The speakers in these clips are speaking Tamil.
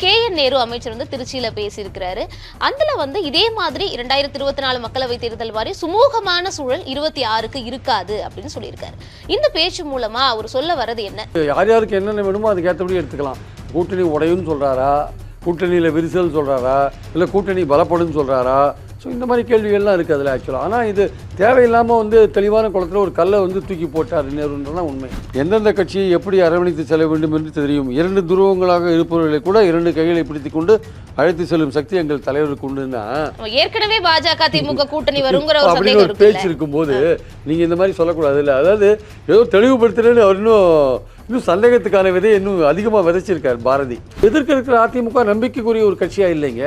கே என் நேரு அமைச்சர் வந்து திருச்சியில பேசியிருக்கிறாரு. அதுல வந்து இதே மாதிரி இரண்டாயிரத்தி இருபத்தி நாலு மக்களவை தேர்தல் மாதிரி சுமூகமான சூழல் இருபத்தி ஆறுக்கு இருக்காது அப்படின்னு சொல்லியிருக்காரு. இந்த பேச்சு மூலமா அவர் சொல்ல வர்றது என்ன? யார் யாருக்கு என்னென்ன வேணுமோ அதுக்கு ஏற்றபடி எடுத்துக்கலாம். கூட்டணி உடையும்னு சொல்கிறாரா கூட்டணியில் விரிசல் சொல்கிறாரா இல்லை கூட்டணி பலப்படும்னு சொல்கிறாரா ஸோ இந்த மாதிரி கேள்விகள்லாம் இருக்குது அதில் ஆக்சுவலாக ஆனால் இது தேவையில்லாமல் வந்து தெளிவான குளத்தில் ஒரு கல்லை வந்து தூக்கி போட்டார் நேருன்றதான் உண்மை. எந்தெந்த கட்சியை எப்படி அரவணைத்து செல்ல வேண்டும் என்று தெரியும். இரண்டு துருவங்களாக இருப்பவர்களை கூட இரண்டு கைகளை பிடித்துக் கொண்டு அழைத்து செல்லும் சக்தி எங்கள் தலைவருக்கு உண்டுன்னா ஏற்கனவே பாஜக திமுக கூட்டணி வருங்கிற அப்படின்னு ஒரு பேச்சு இருக்கும்போது நீங்க இந்த மாதிரி சொல்லக்கூடாது இல்லை. அதாவது ஏதோ தெளிவுபடுத்துறேன்னு அவர் இன்னும் இன்னும் சந்தேகத்துக்கான விதை இன்னும் அதிகமாக விதைச்சிருக்கார் பாரதி. எதிர்க்க இருக்கிற அதிமுக நம்பிக்கைக்குரிய ஒரு கட்சியா இல்லைங்க.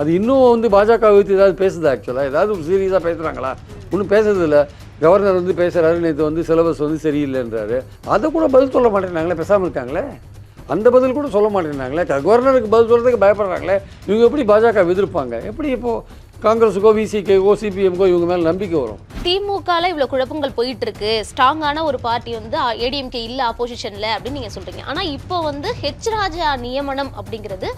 அது இன்னும் வந்து பாஜக வைத்து ஏதாவது பேசுது ஆக்சுவலாக ஏதாவது சீரியஸாக பேசுகிறாங்களா ஒன்றும் பேசுறதில்ல கவர்னர் வந்து பேசுகிறாரு நேற்று வந்து சிலபஸ் வந்து சரியில்லைன்றாரு. அதை கூட பதில் சொல்ல மாட்டேங்கிறாங்களே பேசாமல் இருக்காங்களே? அந்த பதில் கூட சொல்ல மாட்டேங்கிறாங்களே? கவர்னருக்கு பதில் சொல்கிறதுக்கு பயப்படுறாங்களே? இவங்க எப்படி பாஜக எதிர்ப்பாங்க எப்படி இப்போது காங்கிரஸுக்கோ விசிகேக்கோ சிபிஎம்கோ இவங்க மேலே நம்பிக்கை வரும். திமுகல இவ்வளவு குழப்பங்கள் போயிட்டு இருக்கு ஸ்ட்ராங்கான ஒரு பார்ட்டி வந்து ஏடிஎம்கே இல்ல ஆப்போசிஷன்ல அப்படின்னு நீங்க சொல்றீங்க. ஆனா இப்போ வந்து ஹெச் ராஜா நியமனம் அப்படிங்கிறது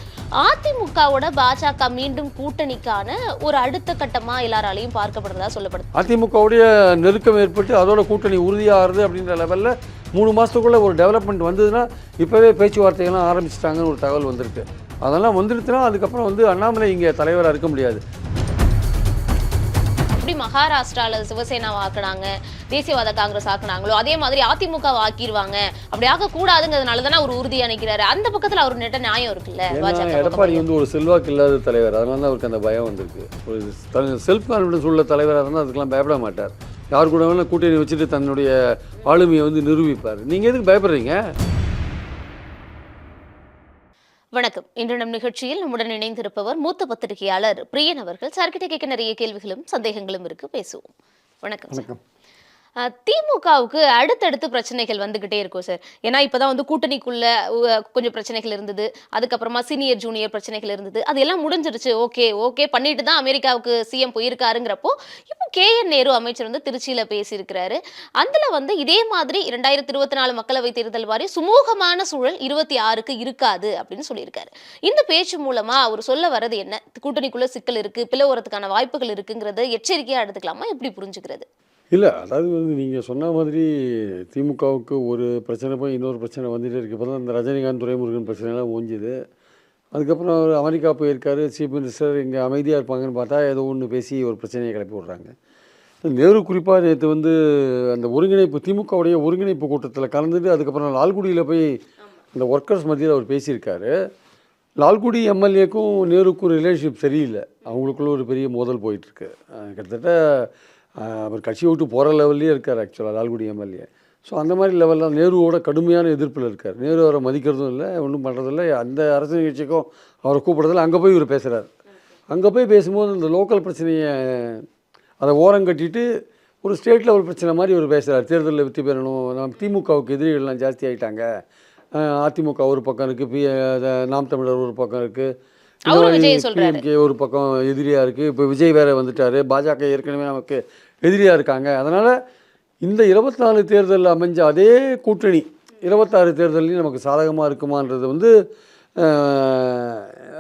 அதிமுகவோட பாஜக மீண்டும் கூட்டணிக்கான ஒரு அடுத்த கட்டமா எல்லாராலையும் பார்க்கப்படுறதா சொல்லப்படுது. அதிமுகவுடைய நெருக்கம் ஏற்பட்டு அதோட கூட்டணி உறுதியாகிறது அப்படின்ற லெவலில் மூணு மாதத்துக்குள்ளே ஒரு டெவலப்மெண்ட் வந்ததுன்னா இப்போவே பேச்சுவார்த்தைகள்லாம் ஆரம்பிச்சிட்டாங்கன்னு ஒரு தகவல் வந்திருக்கு. அதெல்லாம் வந்துடுச்சுன்னா அதுக்கப்புறம் வந்து அண்ணாமலை இங்கே தலைவராக இருக்க முடியாது. எப்படி மகாராஷ்டிரால சிவசேனா ஆக்குனாங்க தேசியவாத காங்கிரஸ் ஆக்குனாங்களோ அதே மாதிரி அதிமுக ஆக்கிடுவாங்க அப்படி ஆக்க கூடாதுங்கிறதுனால தானே அவர் உறுதி அணைக்கிறாரு. அந்த பக்கத்துல அவர் நெட்ட நியாயம் இருக்குல்ல? எடப்பாடி. வந்து ஒரு செல்வாக்கு இல்லாத தலைவர். அதனால தான் அவருக்கு அந்த பயம் வந்திருக்கு. ஒரு செல்ஃப் கான்ஃபிடன்ஸ் உள்ள தலைவராக இருந்தால் அதுக்கெல்லாம் பயப்பட மாட்டார். யார் கூட வேணால் கூட்டணி வச்சுட்டு தன்னுடைய ஆளுமையை வந்து நிரூபிப்பார். நீங்கள் எதுக்கு பயப்படுறீங்க? வணக்கம். இன்று நம் நிகழ்ச்சியில் நம்முடன் இணைந்திருப்பவர் மூத்த பத்திரிகையாளர் பிரியன் அவர்கள். சார்கிட்ட கேட்க நிறைய கேள்விகளும் சந்தேகங்களும் இருக்கு. பேசுவோம். வணக்கம் வணக்கம். திமுகவுக்கு அடுத்தடுத்து பிரச்சனைகள் வந்துகிட்டே இருக்கும் சார். ஏன்னா இப்போதான் வந்து கூட்டணிக்குள்ள கொஞ்சம் பிரச்சனைகள் இருந்தது. அதுக்கப்புறமா சீனியர் ஜூனியர் பிரச்சனைகள் இருந்தது. அது எல்லாம் முடிஞ்சிருச்சு. ஓகே ஓகே பண்ணிட்டு தான் அமெரிக்காவுக்கு சிஎம் போயிருக்காருங்கிறப்போ இப்போ கே என் நேரு அமைச்சர் வந்து திருச்சியில பேசியிருக்கிறாரு. அதுல வந்து இதே மாதிரி இரண்டாயிரத்தி இருபத்தி நாலு மக்களவை தேர்தல் மாதிரி சுமூகமான சூழல் இருபத்தி ஆறுக்கு இருக்காது அப்படின்னு சொல்லியிருக்காரு. இந்த பேச்சு மூலமா அவர் சொல்ல வர்றது என்ன? கூட்டணிக்குள்ள சிக்கல் இருக்கு பிளவுறதுக்கான வாய்ப்புகள் இருக்குங்கிறத எச்சரிக்கையா எடுத்துக்கலாமா? எப்படி புரிஞ்சுக்கிறது? இல்லை அதாவது வந்து நீங்கள் சொன்ன மாதிரி திமுகவுக்கு ஒரு பிரச்சனை போய் இன்னொரு பிரச்சனை வந்துகிட்டே இருக்கு. இப்போ தான் இந்த ரஜினிகாந்த் துரைமுருகன் பிரச்சனைலாம் ஓஞ்சுது. அதுக்கப்புறம் அவர் அமெரிக்கா போயிருக்காரு சீஃப் மினிஸ்டர் இங்கே அமைதியாக இருப்பாங்கன்னு பார்த்தா ஏதோ ஒன்று பேசி ஒரு பிரச்சனையை கிளப்பி விட்றாங்க. நேரு குறிப்பாக நேற்று வந்து அந்த ஒருங்கிணைப்பு திமுகவுடைய ஒருங்கிணைப்பு கூட்டத்தில் கலந்துட்டு அதுக்கப்புறம் லால்குடியில் போய் அந்த ஒர்க்கர்ஸ் மத்தியில் அவர் பேசியிருக்காரு. லால்குடி எம்எல்ஏக்கும் நேருக்கும் ரிலேஷன்ஷிப் சரியில்லை. அவங்களுக்குள்ள ஒரு பெரிய மோதல் போயிட்டுருக்கு கிட்டத்தட்ட அவர் கட்சியை விட்டு போகிற லெவல்லே இருக்கார் ஆக்சுவலாக லால்குடி எம்எல்ஏ. ஸோ அந்த மாதிரி லெவலில் நேருவோட கடுமையான எதிர்ப்பில் இருக்கார். நேரு அவரை மதிக்கிறதும் இல்லை ஒன்றும் பண்ணுறதில்ல அந்த அரசு நிகழ்ச்சிக்கும் அவரை கூப்பிட்றதில்ல அங்கே போய் இவர் பேசுகிறார் அங்கே போய் பேசும்போது இந்த லோக்கல் பிரச்சனையை அதை ஓரம் கட்டிட்டு ஒரு ஸ்டேட் லெவல் பிரச்சனை மாதிரி இவர் பேசுகிறார் தேர்தலில் வெற்றி பெறணும். நம்ம திமுகவுக்கு எதிரிகள்லாம் ஜாஸ்தி ஆகிட்டாங்க அதிமுக ஒரு பக்கம் இருக்குது பி நாம் தமிழர் ஒரு பக்கம் இருக்குது. PMK ஒரு பக்கம் எதிரியாக இருக்குது இப்போ விஜய் வேற வந்துட்டாரு. பாஜக ஏற்கனவே நமக்கு எதிரியாக இருக்காங்க. அதனால் இந்த இருபத்தி நாலு தேர்தலில் அமைஞ்ச அதே கூட்டணி இருபத்தாறு தேர்தலையும் நமக்கு சாதகமாக இருக்குமான்றது வந்து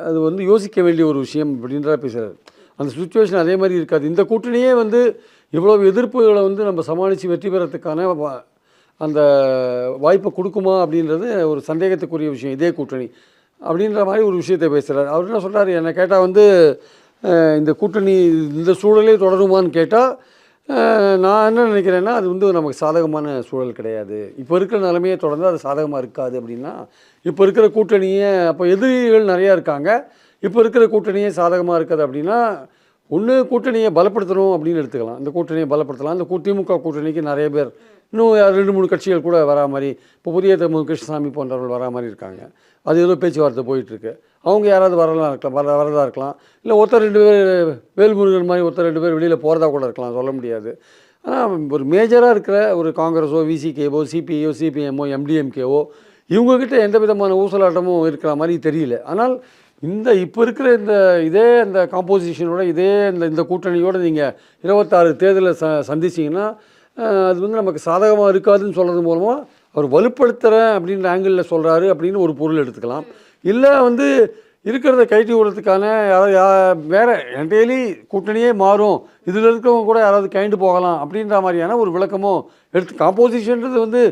அது வந்து யோசிக்க வேண்டிய ஒரு விஷயம் அப்படின்றா பேசுகிறார் அந்த சுச்சுவேஷன் அதே மாதிரி இருக்காது. இந்த கூட்டணியே வந்து இவ்வளோ எதிர்ப்புகளை வந்து நம்ம சமாளித்து வெற்றி பெறத்துக்கான அந்த வாய்ப்பை கொடுக்குமா அப்படின்றது ஒரு சந்தேகத்துக்குரிய விஷயம். இதே கூட்டணி அப்படின்ற மாதிரி ஒரு விஷயத்தை பேசுகிறார் அவர் என்ன சொல்கிறார் என்னை கேட்டால் வந்து இந்த கூட்டணி இந்த சூழலே தொடருமான்னு கேட்டால் நான் என்ன நினைக்கிறேன்னா அது வந்து நமக்கு சாதகமான சூழல் கிடையாது. இப்போ இருக்கிற நிலைமையை தொடர்ந்து அது சாதகமாக இருக்காது அப்படின்னா இப்போ இருக்கிற கூட்டணியே அப்போ எதிரிகள் நிறையா இருக்காங்க. இப்போ இருக்கிற கூட்டணியே சாதகமாக இருக்காது அப்படின்னா ஒன்று கூட்டணியை பலப்படுத்தணும் அப்படின்னு எடுத்துக்கலாம். இந்த கூட்டணியை பலப்படுத்தலாம். இந்த திமுக கூட்டணிக்கு நிறைய பேர் இன்னும் ரெண்டு மூணு கட்சிகள் கூட வரா மாதிரி இப்போ புதிய தமிழ் கிருஷ்ணசாமி போன்றவர்கள் வரா மாதிரி இருக்காங்க. அது ஏதோ பேச்சுவார்த்தை போயிட்டுருக்கு. அவங்க யாராவது வரலாம் இருக்கலாம் வர வரதா இருக்கலாம். இல்லை ஒருத்தர் ரெண்டு பேர் வேல்முருகன் மாதிரி ஒருத்தர் ரெண்டு பேர் வெளியில் போகிறதா கூட இருக்கலாம் சொல்ல முடியாது. ஆனால் ஒரு மேஜராக இருக்கிற ஒரு காங்கிரஸோ விசிகேவோ சிபிஐயோ சிபிஎம்மோ எம்டிஎம்கேவோ இவங்கக்கிட்ட எந்த விதமான ஊசலாட்டமும் இருக்கிற மாதிரி தெரியல. ஆனால் இந்த இப்போ இருக்கிற இந்த இதே இந்த காம்போசிஷனோட இதே இந்த இந்த கூட்டணியோட நீங்கள் இருபத்தாறு தேர்தலை ச சந்திச்சிங்கன்னா அது வந்து நமக்கு சாதகமாக இருக்காதுன்னு சொல்கிறது மூலமாக அவர் வலுப்படுத்துகிறேன் அப்படின்ற ஆங்கிளில் சொல்கிறாரு அப்படின்னு ஒரு பொருள் எடுத்துக்கலாம். இல்லை வந்து இருக்கிறத கைட்டி விடுறதுக்கான யாராவது யா- வேற டெய்லி கூட்டணியே மாறும். இதில் இருக்கிறவங்க கூட யாராவது கைண்டு போகலாம் அப்படின்ற மாதிரியான ஒரு விளக்கமும் எடுத்து காம்போசிஷன்றது வந்து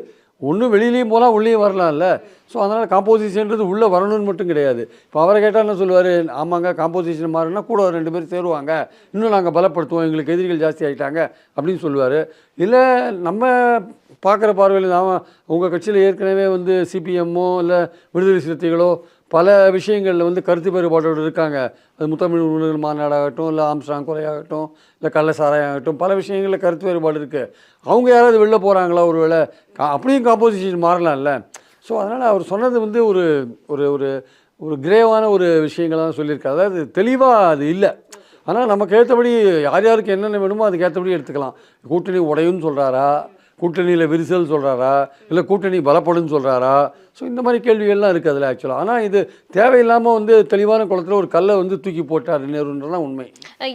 ஒன்றும் வெளியிலையும் போகலாம் உள்ளேயும் வரலாம்ல. ஸோ அதனால் காம்போசிஷன்றது உள்ளே வரணும்னு மட்டும் கிடையாது. இப்போ அவரை கேட்டால் என்ன சொல்லுவார்? ஆமாங்க காம்போசிஷன் மாறினா கூட ஒரு ரெண்டு பேர் சேருவாங்க. இன்னும் நாங்கள் பலப்படுத்துவோம். எங்களுக்கு எதிரிகள் ஜாஸ்தி ஆகிட்டாங்க அப்படின்னு சொல்லுவார். இல்லை நம்ம பார்க்குற பார்வையில் நாம் உங்கள் கட்சியில் ஏற்கனவே வந்து சிபிஎம்மோ இல்லை விடுதலை சிறுத்தைகளோ பல விஷயங்களில் வந்து கருத்து வேறுபாடோடு இருக்காங்க. அது முத்தமிழ் உணர்வு மாநாடாகட்டும் இல்லை ஆம்ஸ்டாங் கொலையாகட்டும் இல்லை கள்ளசாராயாகட்டும் பல விஷயங்களில் கருத்து வேறுபாடு இருக்குது அவங்க யாராவது வெளில போகிறாங்களா ஒரு வேளை அப்படியும் காம்போசிஷன் மாறலாம்ல. ஸோ அதனால் அவர் சொன்னது வந்து ஒரு ஒரு ஒரு ஒரு கிரேவான ஒரு விஷயங்களாக சொல்லியிருக்காரு. அதாவது தெளிவாக அது இல்லை. ஆனால் நமக்கு ஏற்றபடி யார் யாருக்கு என்னென்ன வேணுமோ அதுக்கு ஏற்றபடி எடுத்துக்கலாம். கூட்டணி உடையும்னு சொல்கிறாரா கூட்டணியில் விரிசல் சொல்கிறாரா இல்லை கூட்டணி பலப்படும்னு சொல்கிறாரா ஸோ இந்த மாதிரி கேள்விகள்லாம் இருக்குது அதில் ஆக்சுவலாக ஆனால் இது தேவையில்லாமல் வந்து தெளிவான குளத்தில் ஒரு கல்லை வந்து தூக்கி போட்டார் நேருன்றதான் உண்மை.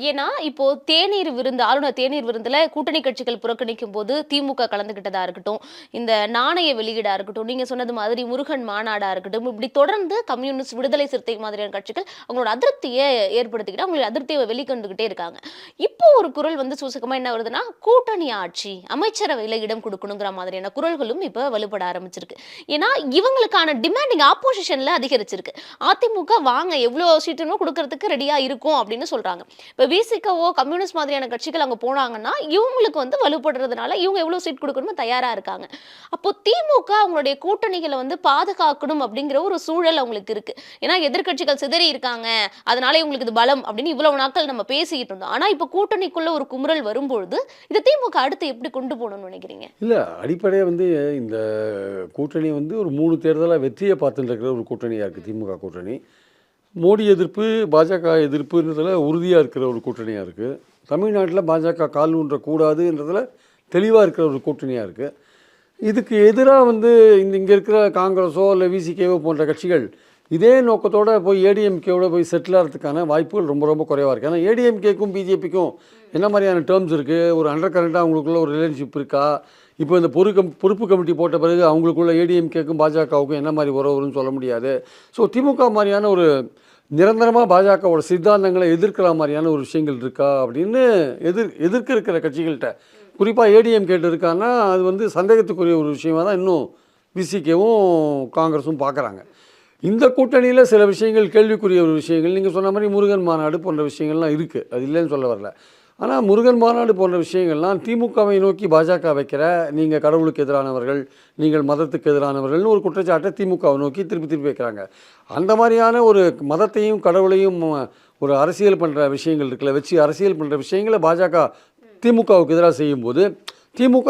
ஏன்னா இப்போ தேநீர் விருந்து ஆளுநர் தேநீர் விருந்தில் கூட்டணி கட்சிகள் புறக்கணிக்கும் போது திமுக கலந்துக்கிட்டதாக இருக்கட்டும் இந்த நாணய வெளியீடாக இருக்கட்டும் நீங்கள் சொன்னது மாதிரி முருகன் மாநாடாக இருக்கட்டும் இப்படி தொடர்ந்து கம்யூனிஸ்ட் விடுதலை சிறுத்தை மாதிரியான கட்சிகள் அவங்களோட அதிருப்தியை ஏற்படுத்திக்கிட்டு அவங்களோட அதிருப்தியை வெளிக்கொண்டுகிட்டே இருக்காங்க. இப்போ ஒரு குரல் வந்து சூசகமாக என்ன வருதுன்னா கூட்டணி ஆட்சி அமைச்சரவையில் இடம் கொடுக்கணுங்கிற மாதிரியான குரல்களும் இப்போ வலுப்பட ஆரம்பிச்சிருக்கு. ஏன்னா இவங்களுக்கான டிமாண்டிங் ஆப்போசிஷன்ல அதிகரிச்சிருக்கு. அதிமுக வாங்க எவ்வளோ சீட்டுமோ கொடுக்கறதுக்கு ரெடியா இருக்கும் அப்படின்னு சொல்றாங்க. இப்போ விசிகவோ கம்யூனிஸ்ட் மாதிரியான கட்சிகள் அங்கே போனாங்கன்னா இவங்களுக்கு வந்து வலுப்படுறதுனால இவங்க எவ்வளோ சீட் கொடுக்கணுமோ தயாரா இருக்காங்க. அப்போ திமுக அவங்களுடைய கூட்டணிகளை வந்து பாதுகாக்கணும் அப்படிங்கிற ஒரு சூழல் அவங்களுக்கு இருக்கு. ஏன்னா எதிர்க்கட்சிகள் சிதறி இருக்காங்க. அதனால இவங்களுக்கு இது பலம் அப்படின்னு இவ்வளவு நாட்கள் நம்ம பேசிக்கிட்டு இருந்தோம். ஆனா இப்போ கூட்டணிக்குள்ள ஒரு குமுறல் வரும்பொழுது இது திமுக அடுத்து எப்படி கொண்டு போகணும்னு நினைக்கிறீங்க? இல்லை அடிப்படையாக வந்து இந்த கூட்டணி வந்து ஒரு மூணு தேர்தலாக வெற்றியை பார்த்துட்டு இருக்கிற ஒரு கூட்டணியாக இருக்குது திமுக கூட்டணி. மோடி எதிர்ப்பு பாஜக எதிர்ப்புன்றதில் உறுதியாக இருக்கிற ஒரு கூட்டணியாக இருக்குது தமிழ்நாட்டில் பாஜக கால் ஊன்றக்கூடாதுன்றதுல தெளிவாக இருக்கிற ஒரு கூட்டணியாக இருக்குது இதுக்கு எதிராக வந்து இந்த இங்கே இருக்கிற காங்கிரஸோ இல்லை விசிகேவோ போன்ற கட்சிகள் இதே நோக்கத்தோடு போய் ஏடிஎம்கேவோட போய் செட்டில் ஆகிறதுக்கான வாய்ப்புகள் ரொம்ப ரொம்ப குறைவாக இருக்குது ஏன்னா ஏடிஎம்கேக்கும் பிஜேபிக்கும் என்ன மாதிரியான டேர்ம்ஸ் இருக்குது ஒரு அண்டர் கரண்ட்டாக அவங்களுக்குள்ள ஒரு ரிலேஷன்ஷிப் இருக்கா? இப்போ இந்த பொறு கம் பொறுப்பு கமிட்டி போட்ட பிறகு அவங்களுக்குள்ள ஏடிஎம்கேக்கும் பாஜகவுக்கும் என்ன மாதிரி உறவுன்னு வரும்னு சொல்ல முடியாது. ஸோ திமுக மாதிரியான ஒரு நிரந்தரமாக பாஜகவோட சித்தாந்தங்களை எதிர்க்கிற மாதிரியான ஒரு விஷயங்கள் இருக்கா? அப்படின்னு எதிர் எதிர்க்க இருக்கிற கட்சிகள்கிட்ட. குறிப்பாக ஏடிஎம் கேட்டு இருக்கான்னா அது வந்து சந்தேகத்துக்குரிய ஒரு விஷயமாக தான் இன்னும் விசிகேவும் காங்கிரஸும் பார்க்குறாங்க இந்த கூட்டணியில் சில விஷயங்கள் கேள்விக்குரிய ஒரு விஷயங்கள். நீங்கள் சொன்ன மாதிரி முருகன் மாநாடு போன்ற விஷயங்கள்லாம் இருக்குது அது இல்லைன்னு சொல்ல வரல. ஆனால் முருகன் மாநாடு போன்ற விஷயங்கள்லாம் திமுகவை நோக்கி பாஜக வைக்கிற நீங்கள் கடவுளுக்கு எதிரானவர்கள் நீங்கள் மதத்துக்கு எதிரானவர்கள்னு ஒரு குற்றச்சாட்டை திமுகவை நோக்கி திருப்பி திருப்பி வைக்கிறாங்க. அந்த மாதிரியான ஒரு மதத்தையும் கடவுளையும் ஒரு அரசியல் பண்ணுற விஷயங்கள் இருக்குல்ல வச்சு அரசியல் பண்ணுற விஷயங்களை பாஜக திமுகவுக்கு எதிராக செய்யும்போது திமுக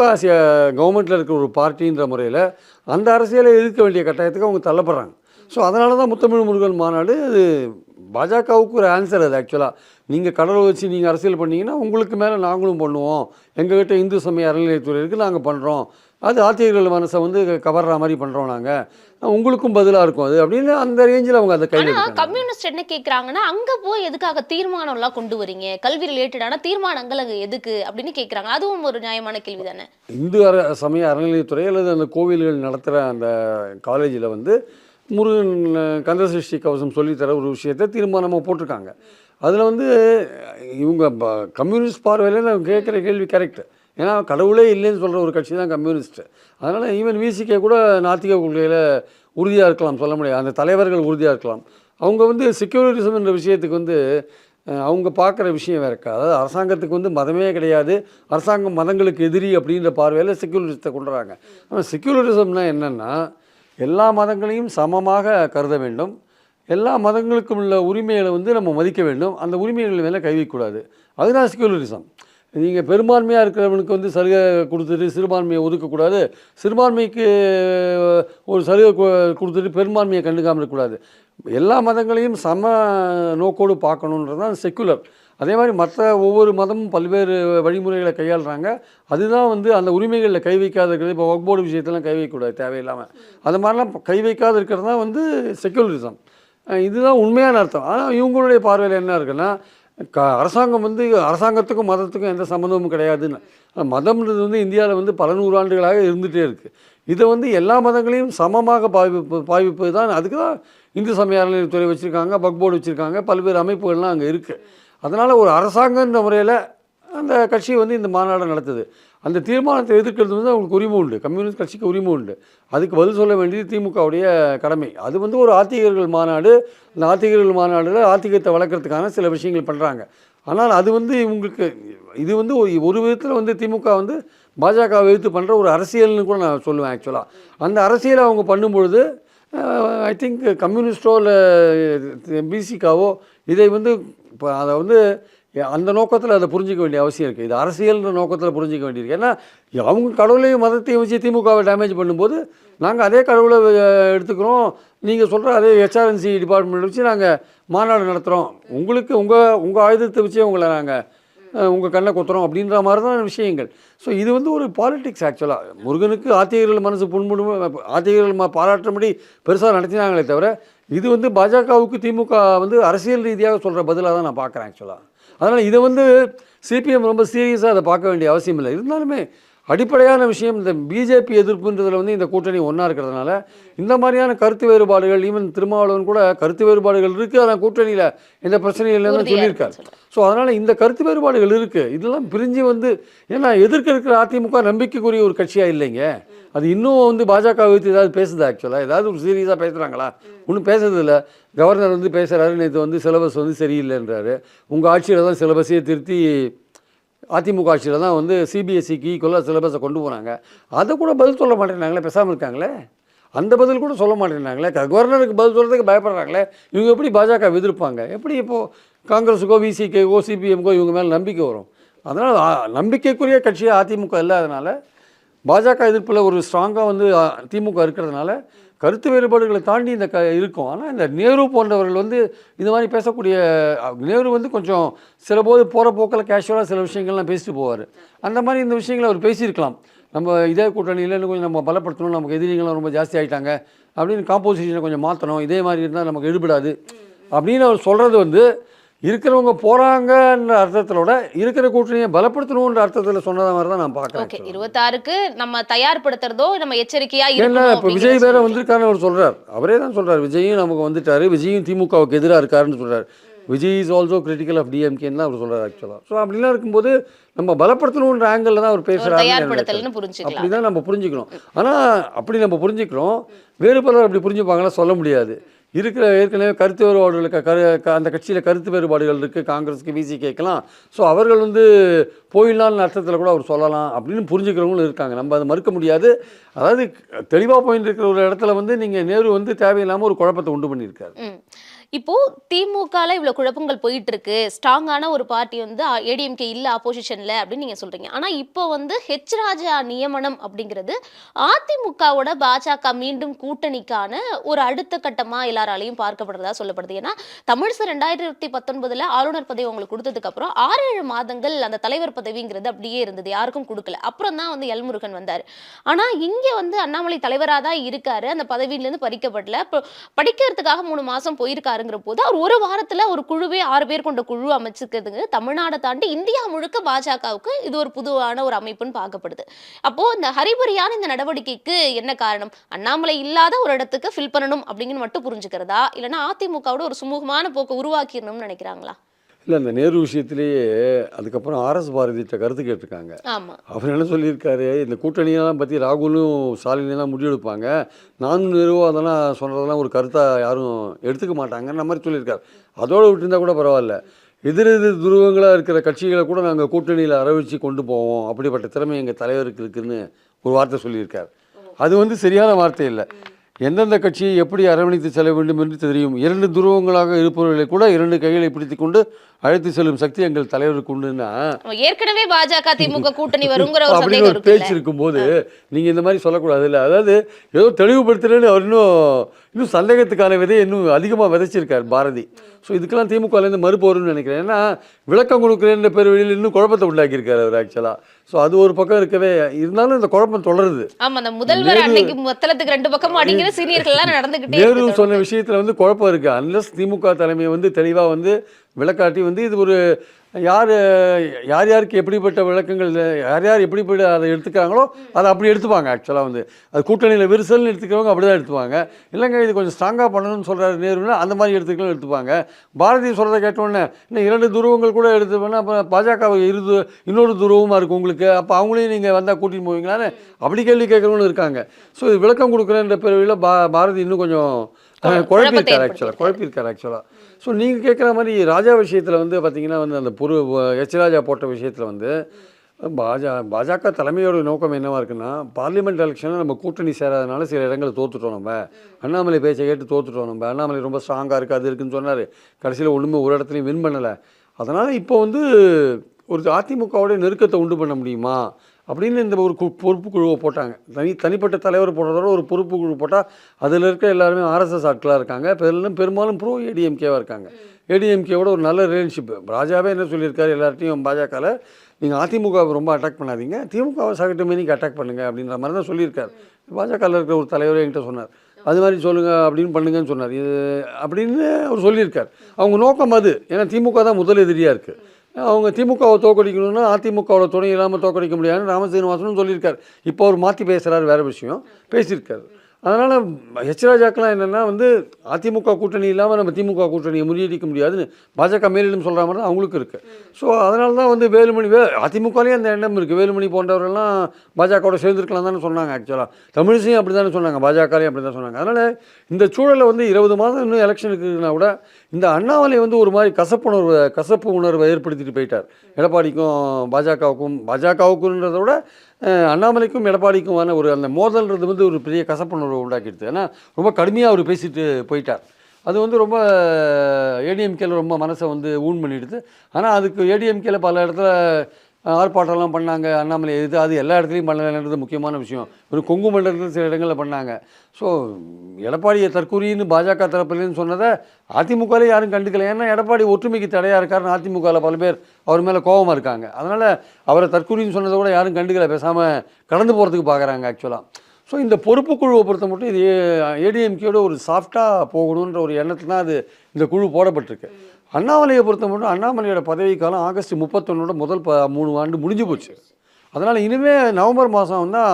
கவர்மெண்ட்டில் இருக்கிற ஒரு பார்ட்டின்ற முறையில் அந்த அரசியலை எதிர்க்க வேண்டிய கட்டாயத்துக்கு அவங்க தள்ளப்படுறாங்க. ஸோ அதனால தான் முத்தமிழ் முருகன் மாநாடு அது பாஜகவுக்கு ஒரு ஆன்சர் அது ஆக்சுவலாக நீங்கள் கடவுளை வச்சு நீங்கள் அரசியல் பண்ணீங்கன்னா உங்களுக்கு மேலே நாங்களும் பண்ணுவோம். எங்ககிட்ட இந்து சமய அறநிலையத்துறை இருக்குது நாங்கள் பண்ணுறோம் அது ஆத்தியர்கள் மனசை வந்து கவர்ற மாதிரி பண்ணுறோம் நாங்கள் உங்களுக்கும் பதிலாக இருக்கும் அது அப்படின்னு அந்த ரேஞ்சில் அவங்க அதை கையில் கம்யூனிஸ்ட் என்ன கேக்குறாங்கன்னா அங்க போய் எதுக்காக தீர்மானம் எல்லாம் கொண்டு வரீங்க? கல்வி ரிலேட்டடான தீர்மானங்கள் அங்க எதுக்கு? அப்படின்னு கேக்குறாங்க. அதுவும் ஒரு நியாயமான கேள்வி தானே? இந்து அற சமய அறநிலையத்துறை அல்லது அந்த கோவில்கள் நடத்துகிற அந்த காலேஜில் வந்து முருகன் கந்தசஷ்டி கவசம் சொல்லித்தர ஒரு விஷயத்தை தீர்மானமாக போட்டிருக்காங்க. அதில் வந்து இவங்க ப- கம்யூனிஸ்ட் பார்வையில் நான் கேட்குற கேள்வி கரெக்ட். ஏன்னா கடவுளே இல்லைன்னு சொல்கிற ஒரு கட்சி தான் கம்யூனிஸ்ட்டு. அதனால் ஈவன் விசிகே கூட நாத்திக கொள்கையில் உறுதியாக இருக்கலாம் சொல்ல முடியாது. அந்த தலைவர்கள் உறுதியாக இருக்கலாம். அவங்க வந்து செக்யூரிட்டிசம் என்ற விஷயத்துக்கு வந்து அவங்க பார்க்குற விஷயம் வேறு இருக்கா? அதாவது அரசாங்கத்துக்கு வந்து மதமே கிடையாது. அரசாங்கம் மதங்களுக்கு எதிரி அப்படின்ற பார்வையில் செக்யூலரிசத்தை கொண்டுறாங்க. ஆனால் செக்யூலரிசம்னா என்னென்னா எல்லா மதங்களையும் சமமாக கருத வேண்டும். எல்லா மதங்களுக்கும் உள்ள உரிமைகளை வந்து நம்ம மதிக்க வேண்டும். அந்த உரிமைகள் மேலே கை அதுதான் செக்யூலரிசம் நீங்கள் பெரும்பான்மையாக இருக்கிறவனுக்கு வந்து சலுகை கொடுத்துட்டு சிறுபான்மையை ஒதுக்கக்கூடாது. சிறுபான்மைக்கு ஒரு சலுகை கொடுத்துட்டு பெரும்பான்மையை கண்டுக்காமல் இருக்கக்கூடாது. எல்லா மதங்களையும் சம நோக்கோடு பார்க்கணுன்றது தான் செக்குலர் அதே மாதிரி மற்ற ஒவ்வொரு மதமும் பல்வேறு வழிமுறைகளை கையாளுறாங்க. அதுதான் வந்து அந்த உரிமைகளில் கை வைக்காத இருக்கிறது இப்போ ஒர்க் போர்டு விஷயத்தெல்லாம் கை வைக்கக்கூடாது தேவையில்லாமல் அது மாதிரிலாம் கை வைக்காத இருக்கிறது தான் வந்து செக்யூலரிசம் இதுதான் உண்மையான அர்த்தம். ஆனால் இவங்களுடைய பார்வையில் என்ன இருக்குன்னா க அரசாங்கம் வந்து அரசாங்கத்துக்கும் மதத்துக்கும் எந்த சம்மந்தமும் கிடையாதுன்னு. மதம்ன்றது வந்து இந்தியாவில் வந்து பல நூறாண்டுகளாக இருந்துகிட்டே இருக்குது இதை வந்து எல்லா மதங்களையும் சமமாக பாவிப்பு பாவிப்பது தான் அதுக்கு தான் இந்து சமய அறநிலையத்துறை வச்சுருக்காங்க பக்போர்டு வச்சுருக்காங்க பல்வேறு அமைப்புகள்லாம் அங்கே இருக்குது அதனால் ஒரு அரசாங்கன்ற முறையில் அந்த கட்சி வந்து இந்த மாநாடை நடத்துது. அந்த தீர்மானத்தை எதிர்க்கிறது வந்து அவங்களுக்கு உரிமை உண்டு. கம்யூனிஸ்ட் கட்சிக்கு உரிமை உண்டு. அதுக்கு பதில் சொல்ல வேண்டியது திமுகவுடைய கடமை. அது வந்து ஒரு ஆத்திகர்கள் மாநாடு. அந்த ஆத்திகர்கள் மாநாடில் ஆத்திகத்தை வளர்க்குறதுக்கான சில விஷயங்கள் பண்ணுறாங்க ஆனால் அது வந்து இவங்களுக்கு இது வந்து ஒரு ஒரு விதத்தில் வந்து திமுக வந்து பாஜகவை எழுத்து பண்ணுற ஒரு அரசியல்னு கூட நான் சொல்லுவேன் ஆக்சுவலாக அந்த அரசியலை அவங்க பண்ணும்பொழுது ஐ திங்க் கம்யூனிஸ்டோ இல்லை பிசிகாவோ இதை வந்து இப்போ அதை வந்து அந்த நோக்கத்தில் அதை புரிஞ்சிக்க வேண்டிய அவசியம் இருக்குது இது அரசியல்ன்ற நோக்கத்தில் புரிஞ்சிக்க வேண்டியிருக்கு. ஏன்னா அவங்க கடவுளையும் மதத்தையும் வச்சு திமுகவை டேமேஜ் பண்ணும்போது நாங்கள் அதே கடவுளை எடுத்துக்கிறோம். நீங்கள் சொல்கிற அதே ஹெச்ஆர்என்சி டிபார்ட்மெண்ட் வச்சு நாங்கள் மாநாடு நடத்துகிறோம் உங்களுக்கு உங்கள் உங்கள் ஆயுதத்தை வச்சே உங்களை நாங்கள் உங்கள் கண்ணை கொத்துறோம் அப்படின்ற மாதிரி தான் விஷயங்கள். ஸோ இது வந்து ஒரு பாலிட்டிக்ஸ் ஆக்சுவலாக முருகனுக்கு ஆத்திகர்கள் மனசு புண்படும் ஆத்திகர்கள் பாராட்டும்படி பெருசாக நடத்தினாங்களே தவிர இது வந்து பாஜகவுக்கு திமுக வந்து அரசியல் ரீதியாக சொல்கிற பதிலாக தான் நான் பார்க்குறேன் ஆக்சுவலாக அதனால் இதை வந்து சிபிஎம் ரொம்ப சீரியஸாக அதை பார்க்க வேண்டிய அவசியம் இல்லை. இருந்தாலுமே அடிப்படையான விஷயம் இந்த பிஜேபி எதிர்ப்புன்றதுல வந்து இந்த கூட்டணி ஒன்றா இருக்கிறதுனால இந்த மாதிரியான கருத்து வேறுபாடுகள் ஈவன் திருமாவளவன் கூட கருத்து வேறுபாடுகள் இருக்குது ஆனால் கூட்டணியில் எந்த பிரச்சனையும் இல்லைன்னு சொல்லியிருக்காரு. ஸோ அதனால் இந்த கருத்து வேறுபாடுகள் இருக்குது இதெல்லாம் பிரிஞ்சு வந்து ஏன்னா எதிர்க்க இருக்கிற அதிமுக நம்பிக்கைக்குரிய ஒரு கட்சியாக இல்லைங்க. அது இன்னும் வந்து பாஜக வைத்து ஏதாவது பேசுதா ஆக்சுவலாக ஏதாவது ஒரு சீரியஸாக பேசுகிறாங்களா ஒன்றும் பேசுறது இல்லை கவர்னர் வந்து பேசுகிறாரு நேற்று வந்து சிலபஸ் வந்து சரியில்லைன்றாரு. உங்கள் ஆட்சியில் தான் சிலபஸையே திருத்தி அதிமுக ஆட்சியில் தான் வந்து சிபிஎஸ்சிக்கு ஈக்குவலாக சிலபஸை கொண்டு போனாங்க. அதை கூட பதில் சொல்ல மாட்டேங்கிறாங்களே பேசாமல் இருக்காங்களே? அந்த பதில் கூட சொல்ல மாட்டேங்கிறாங்களே க- கவர்னருக்கு பதில் சொல்கிறதுக்கு பயப்படுறாங்களே? இவங்க எப்படி பாஜக எதிர்ப்பாங்க? எப்படி இப்போது காங்கிரஸுக்கோ விசிகேக்கோ சிபிஎம்கோ இவங்க மேலே நம்பிக்கை வரும்? அதனால் நம்பிக்கைக்குரிய கட்சியாக அதிமுக இல்லாதனால பாஜக எதிர்ப்பில் ஒரு ஸ்ட்ராங்காக வந்து திமுக இருக்கிறதுனால கருத்து வேறுபாடுகளை தாண்டி இந்த க இருக்கும். ஆனால் இந்த நேரு போன்றவர்கள் வந்து இந்த மாதிரி பேசக்கூடிய நேரு வந்து கொஞ்சம் சில போது போகிற போக்கில் கேஷுவலாக சில விஷயங்கள்லாம் பேசிட்டு போவார். அந்த மாதிரி இந்த விஷயங்களை அவர் பேசியிருக்கலாம். நம்ம இதே கூட்டணியில் இன்னும் கொஞ்சம் நம்ம பலப்படுத்தணும் நமக்கு எதிரிகளும் ரொம்ப ஜாஸ்தி ஆயிட்டாங்க அப்படின்னு காம்போசிஷனை கொஞ்சம் மாற்றணும் இதே மாதிரி இருந்தால் நமக்கு எடுபடாது அப்படின்னு அவர் சொல்கிறது வந்து இருக்கிறவங்க போகிறாங்கன்ற அர்த்தத்திலோட இருக்கிற கூட்டணியை பலப்படுத்தணுன்ற அர்த்தத்தில் சொன்னத மாதிரி தான் நான் பார்க்குறேன் ஓகே இருபத்தாறுக்கு நம்ம தயார்படுத்துறதோ நம்ம எச்சரிக்கையா ஏன்னா இருக்கணும் இப்போ விஜய் வேற. வந்திருக்காருன்னு அவர் சொல்றார். அவரே தான் சொல்றார் விஜயும் நமக்கு வந்துட்டாரு விஜயும் திமுகவுக்கு எதிராக இருக்காருன்னு சொல்றார். Vijay is also critical of டிஎம்கேன்னு அவர் சொல்றாரு ஆக்சுவலாக ஸோ அப்படிலாம் இருக்கும்போது நம்ம பலப்படுத்தணுன்ற ஆங்கிளில் தான் அவர் பேசுகிறாரு அப்படி தான் நம்ம புரிஞ்சுக்கணும். ஆனால் அப்படி நம்ம புரிஞ்சுக்கிறோம். வேறு பலர் அப்படி புரிஞ்சுப்பாங்களா சொல்ல முடியாது. இருக்கிற ஏற்கனவே கருத்து வேறுபாடுகளுக்கு கரு க- அந்த கட்சியில் கருத்து வேறுபாடுகள் இருக்குது காங்கிரஸுக்கு கேட்கலாம் ஸோ அவர்கள் வந்து போயிடலாம்னு அர்த்தத்தில் கூட அவர் சொல்லலாம் அப்படின்னு புரிஞ்சுக்கிறவங்களும் இருக்காங்க. நம்ம அதை மறுக்க முடியாது. அதாவது தெளிவாக போயின்னு இருக்கிற ஒரு இடத்துல வந்து நீங்கள் நேரு வந்து தேவையில்லாமல் ஒரு குழப்பத்தை உண்டு பண்ணியிருக்காரு. இப்போ திமுகல இவ்வளவு குழப்பங்கள் போயிட்டு இருக்கு ஸ்ட்ராங்கான ஒரு பார்ட்டி வந்து ஏடிஎம்கே இல்ல ஆப்போசிஷன்ல அப்படின்னு நீங்க சொல்றீங்க. ஆனா இப்போ வந்து ஹெச் ராஜா நியமனம் அப்படிங்கிறது அதிமுகவோட பாஜக மீண்டும் கூட்டணிக்கான ஒரு அடுத்த கட்டமா எல்லாராலையும் பார்க்கப்படுறதா சொல்லப்படுது. ஏன்னா தமிழிசை ரெண்டாயிரத்தி பத்தொன்பதுல ஆளுநர் பதவி உங்களுக்கு கொடுத்ததுக்கு அப்புறம் ஆறு ஏழு மாதங்கள் அந்த தலைவர் பதவிங்கிறது அப்படியே இருந்தது. யாருக்கும் கொடுக்கல. அப்புறம் தான் வந்து எல்முருகன் வந்தார். ஆனா இங்க வந்து அண்ணாமலை தலைவராக தான் இருக்காரு. அந்த பதவியிலிருந்து பறிக்கப்படல. படிக்கிறதுக்காக மூணு மாசம் போயிருக்காருங்கிற போது அவர் ஒரு வாரத்தில் ஒரு குழுவே ஆறு பேர் கொண்ட குழு அமைச்சிருக்கிறதுங்க தமிழ்நாடை தாண்டி இந்தியா முழுக்க பாஜகவுக்கு இது ஒரு புதுவான ஒரு அமைப்புன்னு பார்க்கப்படுது. அப்போது இந்த ஹரிபரியான இந்த நடவடிக்கைக்கு என்ன காரணம்? அண்ணாமலை இல்லாத ஒரு இடத்துக்கு ஃபில் பண்ணணும் அப்படிங்கன்னு மட்டும் புரிஞ்சுக்கிறதா? இல்லைன்னா அதிமுகவோட ஒரு சுமூகமான போக்கை உருவாக்கிடணும்னு நினைக்கிறாங்களா? இல்லை அந்த நேரு விஷயத்திலேயே அதுக்கப்புறம் ஆர்எஸ் பாரதிட்ட கருத்து கேட்டிருக்காங்க. அவர் என்ன சொல்லியிருக்காரு? இந்த கூட்டணியெல்லாம் பற்றி ராகுலும் ஸ்டாலினெல்லாம் முடிவெடுப்பாங்க. நானும் நேருவோ அதெல்லாம் சொல்கிறதெல்லாம் ஒரு கருத்தாக யாரும் எடுத்துக்க மாட்டாங்கன்ற மாதிரி சொல்லியிருக்காரு. அதோடு விட்டுருந்தா கூட பரவாயில்ல. எதிர் எதிர் துருவங்களாக இருக்கிற கட்சிகளை கூட நாங்கள் கூட்டணியில் அரவழித்து கொண்டு போவோம். அப்படிப்பட்ட திறமை எங்கள் தலைவருக்கு இருக்குன்னு ஒரு வார்த்தை சொல்லியிருக்கார். அது வந்து சரியான வார்த்தை இல்லை. எந்தெந்த கட்சியை எப்படி அரவணைத்து செல்ல வேண்டும் என்று தெரியும். இரண்டு துருவங்களாக இருப்பவர்களை கூட இரண்டு கைகளை பிடித்துக் கொண்டு அழைத்து செல்லும் சக்தி எங்கள் தலைவருக்கு உண்டுன்னா? ஏற்கனவே பாஜக திமுக கூட்டணி வருங்கிற அப்படின்னு ஒரு பேச்சு இருக்கும்போது நீங்கள் இந்த மாதிரி சொல்லக்கூடாது இல்லை. அதாவது ஏதோ தெளிவுபடுத்துறேன்னு அவர் இன்னும் இன்னும் சந்தேகத்துக்கான விதையை இன்னும் அதிகமாக விதைச்சிருக்கார் பாரதி. ஸோ இதுக்கெல்லாம் திமுகலேருந்து மறுப்பு வரும்னு நினைக்கிறேன். ஏன்னா விளக்கம் கொடுக்குறேன்ற பேர் வழியில் இன்னும் குழப்பத்தை உண்டாக்கியிருக்காரு அவர் ஆக்சுவலாக ஸோ அது ஒரு பக்கம் இருக்கவே இருந்தாலும் இந்த குழப்பம் தொடருது. ஆமா அந்த முதல்வர் அன்னைக்கு மொத்தத்துக்கு ரெண்டு பக்கமும் அடிக்கிற சீனியர்கள் எல்லாம் நடந்துகிட்டே நேரு சொன்ன விஷயத்துல வந்து குழப்பம் இருக்கு. அன்லஸ் திமுக தலைமை வந்து தெளிவா வந்து விளக்காட்டி வந்து இது ஒரு யார் யார் யாருக்கு எப்படிப்பட்ட விளக்கங்கள் யார் யார் எப்படிப்பட்ட அதை எடுத்துக்கிறாங்களோ அதை அப்படி எடுத்துப்பாங்க ஆக்சுவலாக வந்து. அது கூட்டணியில் விரிசல்னு எடுத்துக்கிறவங்க அப்படி தான் எடுத்துப்பாங்க. இல்லைங்க இது கொஞ்சம் ஸ்ட்ராங்காக பண்ணணும்னு சொல்கிறாரு நேருன்னா அந்த மாதிரி எடுத்துக்கலாம் எடுத்துப்பாங்க. பாரதி சொல்கிறத கேட்டோன்னே இன்னும் இரண்டு துருவங்கள் கூட எடுத்துப்போன்னா அப்போ பாஜக இரு இன்னொரு துருவமாக இருக்கும் உங்களுக்கு? அப்போ அவங்களையும் நீங்கள் வந்தால் கூட்டின்னு போவீங்களான்னு? அப்படி கேள்வி கேட்குறவங்களும் இருக்காங்க. ஸோ இது விளக்கம் கொடுக்குறேன்ற பிறவியில் பா பாரதி இன்னும் கொஞ்சம் குழப்பியிருக்காரு. ஆக்சுவலாக குழப்பியிருக்காரு ஆக்சுவலாக ஸோ நீங்கள் கேட்குற மாதிரி ராஜா விஷயத்தில் வந்து பார்த்தீங்கன்னா வந்து அந்த பொரு எச் ராஜா போட்ட விஷயத்தில் வந்து பாஜா பாஜக தலைமையோட நோக்கம் என்னவா இருக்குன்னா பார்லிமெண்ட் எலெக்ஷனில் நம்ம கூட்டணி சேராதனால சில இடங்களை தோத்துட்டோம் நம்ம. அண்ணாமலை பேச்சை கேட்டு தோத்துட்டோம் நம்ம. அண்ணாமலை ரொம்ப ஸ்ட்ராங்காக இருக்குது அது இருக்குன்னு சொன்னார். கடைசியில் ஒன்றுமே ஒரு இடத்துலையும் வின் பண்ணலை. அதனால் இப்போ வந்து ஒரு அதிமுகவோட நெருக்கத்தை உண்டு பண்ண முடியுமா? அப்படின்னு இந்த ஒரு கு- பொறுப்பு குழுவை போட்டாங்க. தனி தனிப்பட்ட தலைவர் போடுறதோட ஒரு பொறுப்பு குழு போட்டால் அதில் இருக்க எல்லாருமே ஆர்எஸ்எஸ் ஆட்களாக இருக்காங்க. பெரும் பெரும்பாலும் ப்ரோ ஏடிஎம்கேவாக இருக்காங்க. ஏடிஎம்கேவோட ஒரு நல்ல ரிலேஷன்ஷிப் ராஜாவே என்ன சொல்லியிருக்காரு எல்லார்ட்டையும் பாஜகவில் நீங்கள் அதிமுகவை ரொம்ப அட்டாக் பண்ணாதீங்க. திமுகவை சகட்டுமே நீங்கள் அட்டாக் பண்ணுங்கள் அப்படின்ற மாதிரி தான் சொல்லியிருக்காரு. பாஜகவில் இருக்கிற ஒரு தலைவரே என்கிட்ட சொன்னார். அது மாதிரி சொல்லுங்கள் அப்படின்னு பண்ணுங்கன்னு சொன்னார். இது அப்படின்னு அவர் சொல்லியிருக்கார். அவங்க நோக்கம் அது. ஏன்னா திமுக தான் முதல் எதிரியாக இருக்குது அவங்க திமுகவை தோக்கடிக்கணும்னா அதிமுகவோட துணை இல்லாமல் தோக்கடிக்க முடியாதுன்னு ராமசீனிவாசனும் சொல்லியிருக்கார். இப்போ அவர் மாற்றி பேசுகிறாரு வேறு விஷயம். பேசியிருக்காரு. அதனால் ஹெச்ராஜாக்கெல்லாம் என்னென்னா வந்து அதிமுக கூட்டணி இல்லாமல் நம்ம திமுக கூட்டணியை முறியடிக்க முடியாதுன்னு பாஜக மேலிடம் சொல்கிற மாதிரி தான் அவங்களுக்கு இருக்குது ஸோ அதனால தான் வந்து வேலுமணி வே அதிமுகலேயே அந்த எண்ணம் இருக்குது வேலுமணி போன்றவர்கள்லாம் பாஜகவோட சேர்ந்துருக்கலாம் தானே சொன்னாங்க ஆக்சுவலாக தமிழிசையும் அப்படி தானே சொன்னாங்க பாஜகலையும் அப்படி தான் சொன்னாங்க. அதனால் இந்த சூழலில் வந்து இருபது மாதம் இன்னும் எலெக்ஷன் இருக்குன்னா கூட இந்த அண்ணாமலை வந்து ஒரு மாதிரி கசப்புணர்வு கசப்பு உணர்வை ஏற்படுத்திட்டு போயிட்டார். எடப்பாடிக்கும் பாஜகவுக்கும் பாஜகவுக்குன்றத விட அண்ணாமலைக்கும் எடப்பாடிக்குமான ஒரு அந்த மோதல்ன்றது வந்து ஒரு பெரிய கசப்புணர்வை உண்டாக்கிடுது. ஏன்னா ரொம்ப கடுமையாக அவர் பேசிட்டு போயிட்டார். அது வந்து ரொம்ப ஏடிஎம்கேல ரொம்ப மனசை வந்து ஊன் பண்ணிடுது. ஆனால் அதுக்கு ஏடிஎம்கேல பல இடத்துல ஆர்ப்பாட்டம்லாம் பண்ணாங்க. அண்ணாமலை எது அது எல்லா இடத்துலையும் பண்ணலைன்றது முக்கியமான விஷயம். ஒரு கொங்கு மண்டலத்தில் சில இடங்களில் பண்ணாங்க. ஸோ எடப்பாடியை தற்கூரின்னு பாஜக தரப்புலேன்னு சொன்னதை அதிமுகவில் யாரும் கண்டுக்கல. ஏன்னா எடப்பாடி ஒற்றுமைக்கு தடையாக இருக்காருன்னு அதிமுகவில் பல பேர் அவர் மேலே கோபமாக இருக்காங்க. அதனால் அவரை தற்கூரின்னு சொன்னதை கூட யாரும் கண்டுக்கல. பேசாமல் கடந்து போகிறதுக்கு பார்க்குறாங்க ஆக்சுவலாக ஸோ இந்த பொறுப்பு குழுவை பொறுத்த மட்டும் இது ஏடிஎம்கேயோட ஒரு சாஃப்டாக போகணுன்ற ஒரு எண்ணத்தில் தான் அது இந்த குழு போடப்பட்டிருக்கு. அண்ணாமலையை பொறுத்த மட்டும் அண்ணாமலையோட பதவி காலம் ஆகஸ்ட் முப்பத்தொன்னோட முதல் ப மூணு ஆண்டு முடிஞ்சு போச்சு. அதனால் இனிமேல் நவம்பர் மாதம் தான்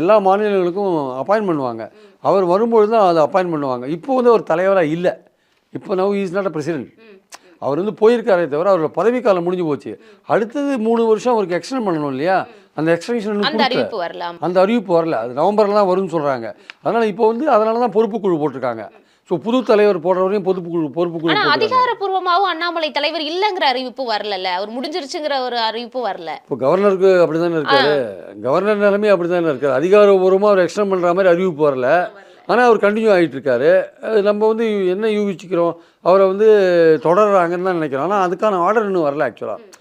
எல்லா மாநிலங்களுக்கும் அப்பாயின்ட் பண்ணுவாங்க. அவர் வரும்பொழுது தான் அதை அப்பாயின்ட் பண்ணுவாங்க. இப்போ வந்து அவர் தலைவராக இல்லை. இப்போ now is not a president அவர் வந்து போயிருக்காரே தவிர அவரோட பதவி காலம் முடிஞ்சு போச்சு. அடுத்தது மூணு வருஷம் அவருக்கு எக்ஸ்டெண்ட் பண்ணணும் இல்லையா? அந்த எக்ஸ்டென்ஷன் வரலாம் அந்த அறிவிப்பு வரல. அது நவம்பரில் தான் வரும்னு சொல்கிறாங்க அதனால் இப்போ வந்து அதனால தான் பொறுப்பு குழு போட்டிருக்காங்க. ஸோ புது தலைவர் போடுற வரையும் பொறுப்பு குழு பொறுப்பு குழு ஆனா போட்டுருக்காங்க அதிகாரப்பூர்வமாவும் அண்ணாமலை தலைவர் இல்லங்கிற அறிவிப்பு வரலல்ல. அவர் முடிஞ்சிருச்சுங்கிற ஒரு அறிவிப்பு வரல. இப்போ கவர்னருக்கு அப்படி தானே இருக்காரு கவர்னர் நிலைமை அப்படி தானே இருக்காரு அதிகாரபூர்வமாக அவர் எக்ஸ்டெண்ட் பண்ணுற மாதிரி அறிவிப்பு வரல. ஆனால் அவர் கண்டினியூ ஆகிட்டு இருக்காரு நம்ம வந்து என்ன யூகிச்சுக்கிறோம்? அவரை வந்து தொடர்றாங்கன்னு தான் நினைக்கிறோம். ஆனால் அதுக்கான ஆர்டர் இன்னும் வரல ஆக்சுவலாக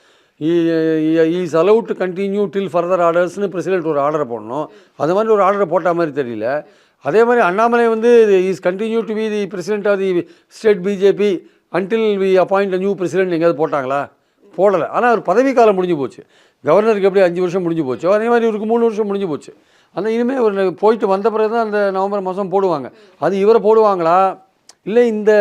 is allowed to continue till further ஆர்டர்ஸ்னு president ஒரு ஆர்டரை போடணும். அது மாதிரி ஒரு ஆர்டரை போட்ட மாதிரி தெரியல. அதே மாதிரி அண்ணாமலை வந்து is continue to be the president of the state BJP until we appoint new president எங்கேயாவது போட்டாங்களா? போடலை. ஆனால் அவர் பதவி காலம் முடிஞ்சு போச்சு. கவர்னருக்கு எப்படி அஞ்சு வருஷம் முடிஞ்சு போச்சோ அதே மாதிரி இவருக்கு மூணு வருஷம் முடிஞ்சு போச்சு. அந்த இனிமேல் ஒரு போயிட்டு வந்த பிறகு தான் அந்த நவம்பர் மாதம் போடுவாங்க. அது இவரை போடுவாங்களா? இல்லை இந்த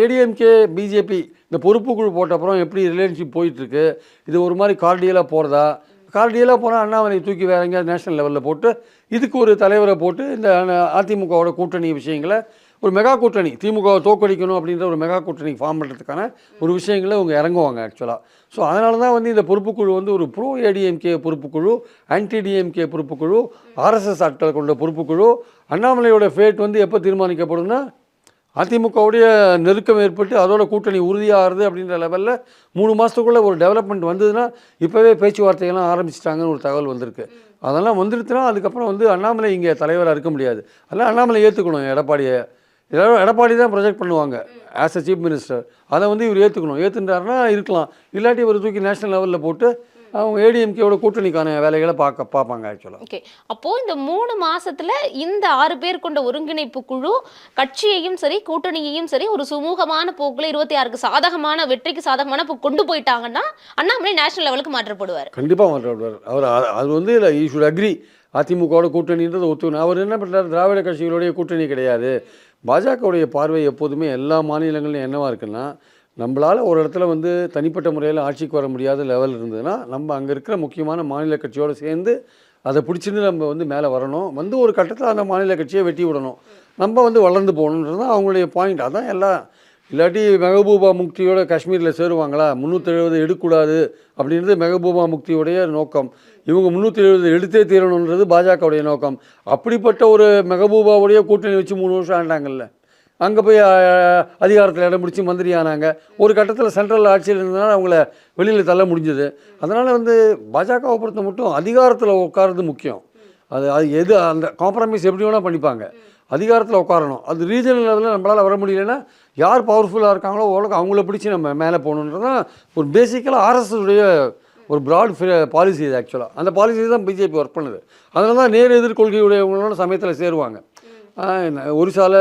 ஏடிஎம்கே பிஜேபி இந்த பொறுப்பு குழு போட்ட அப்புறம் எப்படி ரிலேஷன்ஷிப் போயிட்டுருக்கு இது ஒரு மாதிரி கார்டியலாக போகிறதா கார்டியலாக போனால் அண்ணாமலை தூக்கி வேற எங்கேயாவது நேஷனல் லெவலில் போட்டு இதுக்கு ஒரு தலைவரை போட்டு இந்த அதிமுகவோட கூட்டணி விஷயங்களை ஒரு மெகா கூட்டணி திமுகவை தோக்கடிக்கணும் அப்படின்ற ஒரு மெகா கூட்டணி ஃபார்ம் பண்ணுறதுக்கான ஒரு விஷயங்களை அவங்க இறங்குவாங்க ஆக்சுவலாக ஸோ அதனால தான் வந்து இந்த பொறுப்புக்குழு வந்து ஒரு ப்ரோ ஏடிஎம்கே பொறுப்புக்குழு ஆன்டி டிஎம்கே பொறுப்புக்குழு ஆர்எஸ்எஸ் ஆட்கள் கொண்ட பொறுப்புக்குழு அண்ணாமலையோட ஃபேட் வந்து எப்போ தீர்மானிக்கப்படும்னா அதிமுகவுடைய நெருக்கம் ஏற்பட்டு அதோட கூட்டணி உறுதியாகிறது அப்படின்ற லெவலில் மூணு மாதத்துக்குள்ளே ஒரு டெவலப்மெண்ட் வந்ததுன்னா இப்போவே பேச்சுவார்த்தைகள்லாம் ஆரம்பிச்சிட்டாங்கன்னு ஒரு தகவல் வந்திருக்கு. அதெல்லாம் வந்துடுச்சுன்னா அதுக்கப்புறம் வந்து அண்ணாமலை இங்கே தலைவராக இருக்க முடியாது. அதெல்லாம் அண்ணாமலை ஏற்றுக்கணும் எடப்பாடியை. எல்லாரும் எடப்பாடி தான் ப்ரொஜெக்ட் பண்ணுவாங்க. ஆஸ் அ சீஃப் மினிஸ்டர் அதை வந்து இவர் ஏற்றுக்கணும் ஏற்றுன்றாருன்னா இருக்கலாம். இல்லாட்டி இவர் தூக்கி நேஷனல் லெவலில் போட்டு அவங்க ஏடிஎம்கேவோட கூட்டணிக்கான வேலைகளை பார்க்க பார்ப்பாங்க ஆக்சுவலாக ஓகே அப்போ இந்த மூணு மாசத்துல இந்த ஆறு பேர் கொண்ட ஒருங்கிணைப்பு குழு கட்சியையும் சரி கூட்டணியையும் சரி ஒரு சுமூகமான போக்குல இருபத்தி ஆறுக்கு சாதகமான வெற்றிக்கு சாதகமான போக்கு கொண்டு போயிட்டாங்கன்னா அண்ணாமலை நேஷனல் லெவலுக்கு மாற்றப்படுவார். கண்டிப்பாக மாற்றப்படுவார். அவர் அது வந்து இல்லை ஈ ஷுட் அக்ரி அதிமுகவோட கூட்டணின்றது ஒத்துக்கணும் அவர் என்ன பண்ணுறாரு திராவிட கட்சிகளுடைய கூட்டணி கிடையாது. பாஜகவுடைய பார்வை எப்போதுமே எல்லா மாநிலங்களிலும் என்னவா இருக்குன்னா நம்மளால் ஒரு இடத்துல வந்து தனிப்பட்ட முறையில் ஆட்சிக்கு வர முடியாத லெவல் இருந்ததுன்னா நம்ம அங்கே இருக்கிற முக்கியமான மாநில கட்சியோடு சேர்ந்து அதை பிடிச்சிருந்து நம்ம வந்து மேலே வரணும். வந்து ஒரு கட்டத்தில் அந்த மாநில கட்சியை வெட்டி விடணும். நம்ம வந்து வளர்ந்து போகணுன்றது தான் அவங்களுடைய பாயிண்ட் அதான் எல்லாம் இல்லாட்டி மெகபூபா முக்தியோட காஷ்மீரில் சேருவாங்களா? முந்நூற்றி எழுபது எடுக்கக்கூடாது அப்படின்றது மெகபூபா முக்தியோடைய நோக்கம். இவங்க முந்நூற்றி எழுபது எடுத்தே தீரணுன்றது பாஜகவுடைய நோக்கம். அப்படிப்பட்ட ஒரு மெகபூபாவுடைய கூட்டணி வச்சு மூணு வருஷம் ஆண்டாங்கல்ல. அங்கே போய் அதிகாரத்தில் இடம் பிடிச்சி மந்திரி ஆனாங்க ஒரு கட்டத்தில் சென்ட்ரல் ஆட்சியில் இருந்ததுனால அவங்கள வெளியில் தள்ள முடிஞ்சது. அதனால் வந்து பாஜகவை பொறுத்த மட்டும் அதிகாரத்தில் உட்கார்றது முக்கியம். அது அது எது அந்த காம்ப்ரமைஸ் எப்படி வேணால் பண்ணிப்பாங்க. அதிகாரத்தில் உட்காரணும். அது ரீஜனல் லெவலில் நம்மளால் வர முடியலன்னா யார் பவர்ஃபுல்லாக இருக்காங்களோ ஓரளவுக்கு அவங்கள பிடிச்சி நம்ம மேலே போகணுன்றது தான் ஒரு பேசிக்கலாக ஆர்எஸ்எஸுடைய உடைய ஒரு ப்ராட் பாலிசி இது ஆக்சுவலாக அந்த பாலிசி தான் பிஜேபி ஒர்க் பண்ணுது. அதனால தான் நேர் எதிர்கொள்கையுடையவங்களோட சமயத்தில் சேருவாங்க. ஒரிசாவில்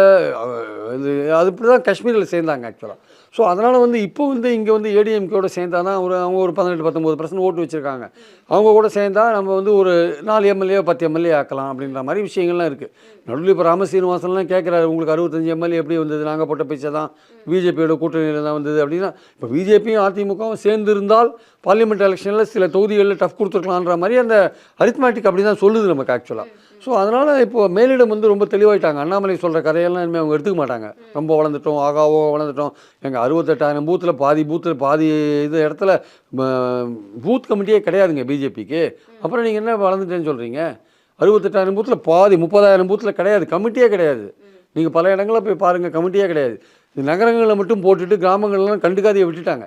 இது அது இப்படி தான் காஷ்மீரில் சேர்ந்தாங்க ஆக்சுவலாக ஸோ அதனால் வந்து இப்போ வந்து இங்கே வந்து ஏடிஎம்கேயோட சேர்ந்தானா ஒரு அவங்க ஒரு பதினெட்டு பத்தொம்போது பர்சன்ட் ஓட்டு வச்சுருக்காங்க. அவங்க கூட சேர்ந்தா நம்ம வந்து ஒரு நாலு எம்எல்ஏ பத்து எம்எல்ஏ ஆக்கலாம் அப்படின்ற மாதிரி விஷயங்கள்லாம் இருக்குது நடுவில் இப்போ ராம சீனிவாசன்லாம் கேட்குறாரு உங்களுக்கு அறுபத்தஞ்சு எம்எல்ஏ எப்படி வந்தது? நாங்கள் போட்ட பிச்சை தான். பிஜேபியோட கூட்டணியில் தான் வந்தது அப்படின்னா இப்போ பிஜேபியும் அதிமுகவும் சேர்ந்து இருந்தால் பார்லிமெண்ட் எலெக்ஷனில் சில தொகுதிகளில் டஃப் கொடுத்துருக்கலான்ற மாதிரி அந்த அரித்மேட்டிக் அப்படி தான் சொல்லுது நமக்கு ஆக்சுவலாக ஸோ அதனால் இப்போ மேலிடம் வந்து ரொம்ப தெளிவாயிட்டாங்க. அண்ணாமலை சொல்கிற கதையெல்லாம் இனிமேல் அவங்க எடுத்துக்க மாட்டாங்க. ரொம்ப வளர்ந்துட்டோம் ஆகாவோ வளர்ந்துட்டோம். எங்கள் அறுபத்தெட்டாயிரம் பூத்தில் பாதி பூத்தில் பாதி இது இடத்துல பூத் கமிட்டியே கிடையாதுங்க பிஜேபிக்கு. அப்புறம் நீங்கள் என்ன வளர்ந்துட்டேன்னு சொல்கிறீங்க அறுபத்தெட்டாயிரம் பூத்தில் பாதி முப்பதாயிரம் பூத்தில் கிடையாது. கமிட்டியே கிடையாது. நீங்கள் பல இடங்களில் போய் பாருங்கள் கமிட்டியே கிடையாது. இது நகரங்களில் மட்டும் போட்டுட்டு கிராமங்கள்லாம் கண்டுக்காதையை விட்டுட்டாங்க.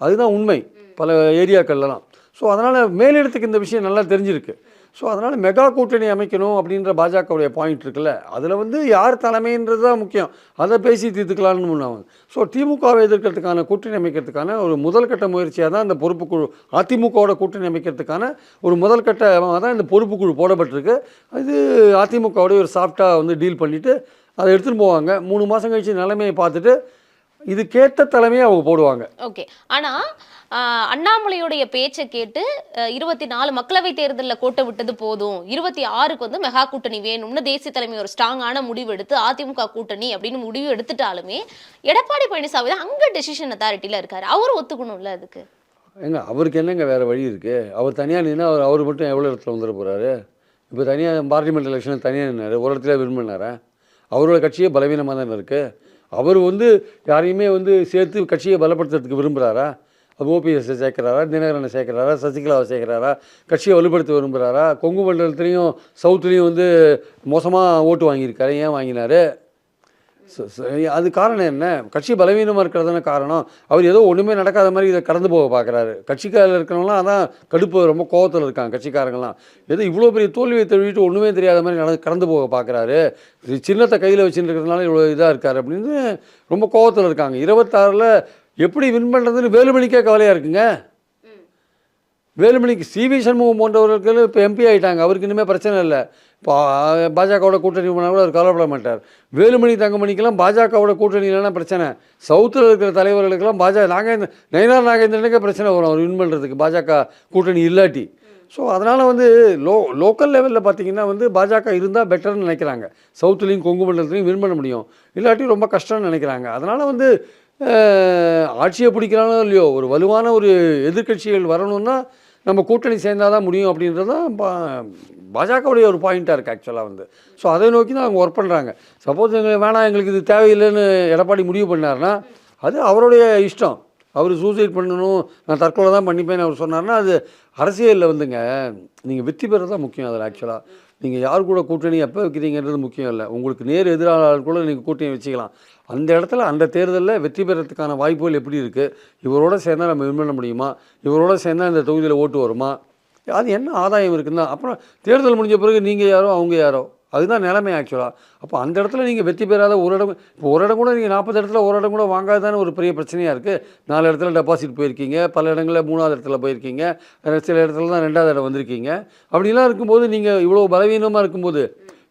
அதுதான் உண்மை பல ஏரியாக்கள்லாம் ஸோ அதனால் மேலிடத்துக்கு இந்த விஷயம் நல்லா தெரிஞ்சிருக்கு. ஸோ அதனால் மெகா கூட்டணி அமைக்கணும் அப்படின்ற பாஜகவுடைய பாயிண்ட் இருக்குல்ல. அதில் வந்து யார் தலைமைன்றது தான் முக்கியம். அதை பேசி தீர்த்துக்கலாம்னு முன்னாங்க ஸோ திமுகவை எதிர்க்கிறதுக்கான கூட்டணி அமைக்கிறதுக்கான ஒரு முதல் கட்ட முயற்சியாக தான் இந்த பொறுப்புக்குழு அதிமுகவோட கூட்டணி அமைக்கிறதுக்கான ஒரு முதல் கட்டமாக தான் இந்த பொறுப்புக்குழு போடப்பட்டிருக்கு. இது அதிமுகவோடைய ஒரு சாஃப்டாக வந்து டீல் பண்ணிவிட்டு அதை எடுத்துகிட்டு போவாங்க. மூணு மாதம் கழிச்சு நிலைமையை பார்த்துட்டு இதுக்கேற்ற தலைமையை அவங்க போடுவாங்க. ஓகே. ஆனா ஆஹ், அண்ணாமலையுடைய பேச்சை கேட்டு இருபத்தி நாலு மக்களவை தேர்தலில் கோட்டை விட்டது போதும். இருபத்தி ஆறுக்கு வந்து மெகா கூட்டணி வேணும்னு தேசிய தலைமை ஒரு ஸ்ட்ராங்கான முடிவு எடுத்து அதிமுக கூட்டணி அப்படின்னு முடிவு எடுத்துட்டாலுமே எடப்பாடி பழனிசாமி தான் அங்க டெசிஷன் அத்தாரிட்டியில இருக்காரு. அவர் ஒத்துக்கணும்ல அதுக்கு? ஏங்க அவருக்கு என்னங்க வேறு வழி இருக்குது அவர் தனியாக நின்னா அவர் அவர் மட்டும் எவ்வளோ இடத்துல வந்துட போகிறாரு இப்போ தனியாக பார்லிமெண்ட் எலெக்ஷன் தனியாக நின்னாரு. ஒரு இடத்துல வின் பண்ணாரா அவரோட கட்சியே பலவீனமாக தானே இருக்குது அவர் வந்து யாரையுமே வந்து சேர்த்து கட்சியை பலப்படுத்துறதுக்கு விரும்புகிறாரா அது ஓபிஎஸ்ஸை சேர்க்குறாரா? தினகரனை சேர்க்குறாரா? சசிகலாவை சேர்க்குறாரா? கட்சியை வலுப்படுத்த விரும்புகிறாரா கொங்கு மண்டலத்துலேயும் சவுத்துலேயும் வந்து மோசமாக ஓட்டு வாங்கியிருக்காரு. ஏன் வாங்கினார்? அது காரணம் என்ன? கட்சி பலவீனமாக இருக்கிறதான காரணம். அவர் ஏதோ ஒன்றுமே நடக்காத மாதிரி இதை கடந்து போக பார்க்குறாரு கட்சிக்காரில் இருக்கிறவங்களாம் அதான் கடுப்பு ரொம்ப கோவத்தில் இருக்காங்க கட்சிக்காரங்களாம் ஏதோ இவ்வளோ பெரிய தோல்வியை தெரிவிட்டு ஒன்றுமே தெரியாத மாதிரி நட கடந்து போக பார்க்குறாரு சின்னத்தை கையில் வச்சுருக்கிறதுனால இவ்வளோ இதாக இருக்கார் அப்படின்னு ரொம்ப கோவத்தில் இருக்காங்க. இருபத்தாறில் எப்படி வின் பண்ணுறதுன்னு வேலுமணிக்கே கவலையாக இருக்குங்க. வேலுமணிக்கு சிவி சண்முகம் போன்றவர்களுக்கு இப்போ எம்பி ஆகிட்டாங்க அவருக்கு இனிமேல் பிரச்சனை இல்லை. இப்போ பாஜகவோட கூட்டணி போனால் கூட அவர் கவலைப்பட மாட்டார். வேலுமணி தங்கமணிக்கெல்லாம் பாஜகவோட கூட்டணி இல்லைன்னா பிரச்சனை. சவுத்தில் இருக்கிற தலைவர்களுக்கெல்லாம் பாஜக நாகேந்திர நயனார் நாகேந்திரனுக்கே பிரச்சனை வரும். அவர் வின் பண்ணுறதுக்கு பாஜக கூட்டணி இல்லாட்டி. ஸோ அதனால் வந்து லோ லோக்கல் லெவலில் பார்த்தீங்கன்னா வந்து பாஜக இருந்தால் பெட்டர்னு நினைக்கிறாங்க. சவுத்துலேயும் கொங்கு மண்டலத்துலையும் வின் பண்ண முடியும். இல்லாட்டி ரொம்ப கஷ்டம்னு நினைக்கிறாங்க. அதனால் வந்து ஆட்சியை பிடிக்கிறானோ இல்லையோ ஒரு வலுவான ஒரு எதிர்க்கட்சிகள் வரணும்னா நம்ம கூட்டணி சேர்ந்தால் தான் முடியும் அப்படின்றது தான் பா பாஜகவுடைய ஒரு பாயிண்ட்டாக இருக்குது ஆக்சுவலாக வந்து. ஸோ அதை நோக்கி தான் அவங்க ஒர்க் பண்ணுறாங்க சப்போஸ் எங்களுக்கு வேணாம் எங்களுக்கு இது தேவையில்லைன்னு எடப்பாடி முடிவு பண்ணாருன்னா அது அவருடைய இஷ்டம். அவர் சூசைட் பண்ணணும் நான் தற்கொலை தான் பண்ணிப்பேன்னு அவர் சொன்னார்னா அது அரசியலில் வந்துங்க நீங்கள் வெற்றி பெற தான் முக்கியம் அதில் ஆக்சுவலாக நீங்கள் யார் கூட கூட்டணி எப்போ வைக்கிறீங்கன்றது முக்கியம் இல்லை. உங்களுக்கு நேர் எதிராளர் கூட நீங்கள் கூட்டணி வச்சுக்கலாம். அந்த இடத்துல அந்த தேர்தலில் வெற்றி பெறத்துக்கான வாய்ப்புகள் எப்படி இருக்குது இவரோட சேர்ந்தால் நம்ம வின் பண்ண முடியுமா? இவரோட சேர்ந்தால் இந்த தொகுதியில் ஓட்டு வருமா? அது என்ன ஆதாயம் இருக்குன்னா அப்புறம் தேர்தல் முடிஞ்ச பிறகு நீங்கள் யாரோ அவங்க யாரோ? அதுதான் நிலைமை ஆக்சுவலாக அப்போ அந்த இடத்துல நீங்கள் வெற்றி பெறாத ஒரு இடம் இப்போ ஒரு இடம் கூட நீங்கள் நாற்பது இடத்துல ஒரு இடம் கூட வாங்காதானே ஒரு பெரிய பிரச்சனையாக இருக்குது நாலு இடத்துல டெபாசிட் போயிருக்கீங்க பல இடங்களில் மூணாவது இடத்துல போயிருக்கீங்க சில இடத்துல தான் ரெண்டாவது இடம் வந்திருக்கீங்க. அப்படிலாம் இருக்கும்போது நீங்கள் இவ்வளோ பலவீனமாக இருக்கும்போது